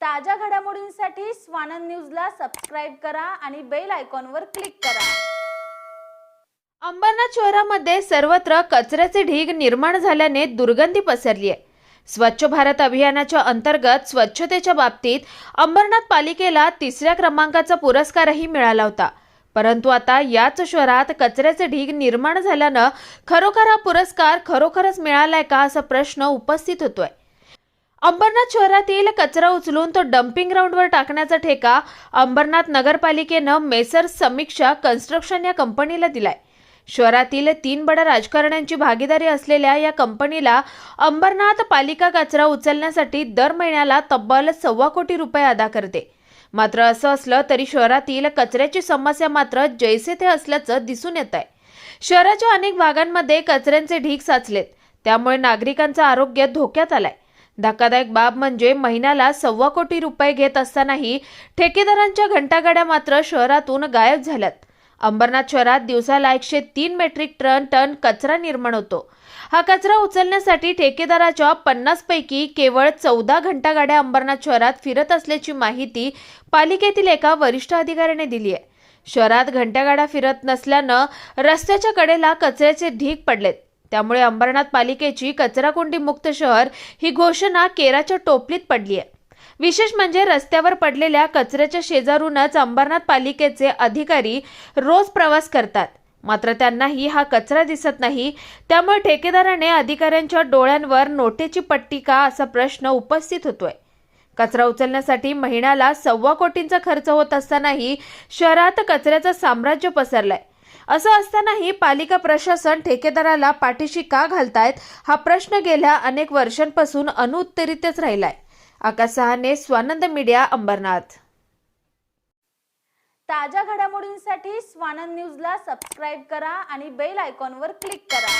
ताज्या घडामोडींसाठी स्वानंद न्यूजला सबस्क्राईब करा आणि बेल आयकॉनवर क्लिक करा. अंबरनाथ शहरामध्ये सर्वत्र कचऱ्याचे ढीग निर्माण झाल्याने दुर्गंधी पसरली आहे. स्वच्छ भारत अभियानाच्या अंतर्गत स्वच्छतेच्या बाबतीत अंबरनाथ पालिकेला तिसऱ्या क्रमांकाचा पुरस्कारही मिळाला होता. परंतु आता याच शहरात कचऱ्याचे ढीग निर्माण झाल्यानं खरोखर हा पुरस्कार खरोखरच मिळालाय का असा प्रश्न उपस्थित होतोय. अंबरनाथ शहरातील कचरा उचलून तो डम्पिंग ग्राउंडवर टाकण्याचा ठेका अंबरनाथ नगरपालिकेनं मेसर समीक्षा कन्स्ट्रक्शन या कंपनीला दिलाय. शहरातील तीन बड्या राजकारण्यांची भागीदारी असलेल्या या कंपनीला अंबरनाथ पालिका कचरा उचलण्यासाठी दर महिन्याला तब्बल सव्वा कोटी रुपये अदा करते. मात्र असं असलं तरी शहरातील कचऱ्याची समस्या मात्र जैसे थे असल्याचं दिसून येत आहे. शहराच्या अनेक भागांमध्ये कचऱ्यांचे ढीग साचलेत. त्यामुळे नागरिकांचं आरोग्य धोक्यात आलंय. धक्कादायक बाब म्हणजे महिन्याला सव्वा कोटी रुपये घेत असतानाही ठेकेदारांच्या घंटागाड्या मात्र शहरातून गायब झाल्यात. अंबरनाथ शहरात दिवसाला एकशे तीन मेट्रिक टन टन कचरा निर्माण होतो. हा कचरा उचलण्यासाठी ठेकेदाराच्या पन्नास पैकी केवळ चौदा घंटागाड्या अंबरनाथ शहरात फिरत असल्याची माहिती पालिकेतील एका वरिष्ठ अधिकाऱ्याने दिली आहे. शहरात घंटागाड्या फिरत नसल्यानं रस्त्याच्या कडेला कचऱ्याचे ढीग पडलेत. त्यामुळे अंबरनाथ पालिकेची कचराकुंडी मुक्त शहर ही घोषणा केराच्या टोपलीत पडली आहे. विशेष म्हणजे रस्त्यावर पडलेल्या कचऱ्याच्या शेजारूनच अंबरनाथ पालिकेचे अधिकारी रोज प्रवास करतात. मात्र त्यांनाही हा कचरा दिसत नाही. त्यामुळे ठेकेदाराने अधिकाऱ्यांच्या डोळ्यांवर नोटेची पट्टी का असा प्रश्न उपस्थित होतोय. कचरा उचलण्यासाठी महिन्याला सव्वा कोटींचा खर्च होत असतानाही शहरात कचऱ्याचं साम्राज्य पसरलंय. असं असतानाही पालिका प्रशासन ठेकेदाराला पाठीशी का घालतायत हा प्रश्न गेल्या अनेक वर्षांपासून अनुत्तरितच राहिलाय. आकाश सहाने स्वानंद मीडिया अंबरनाथ. ताज्या घडामोडींसाठी स्वानंद न्यूजला सबस्क्राईब करा आणि बेल आयकॉनवर क्लिक करा.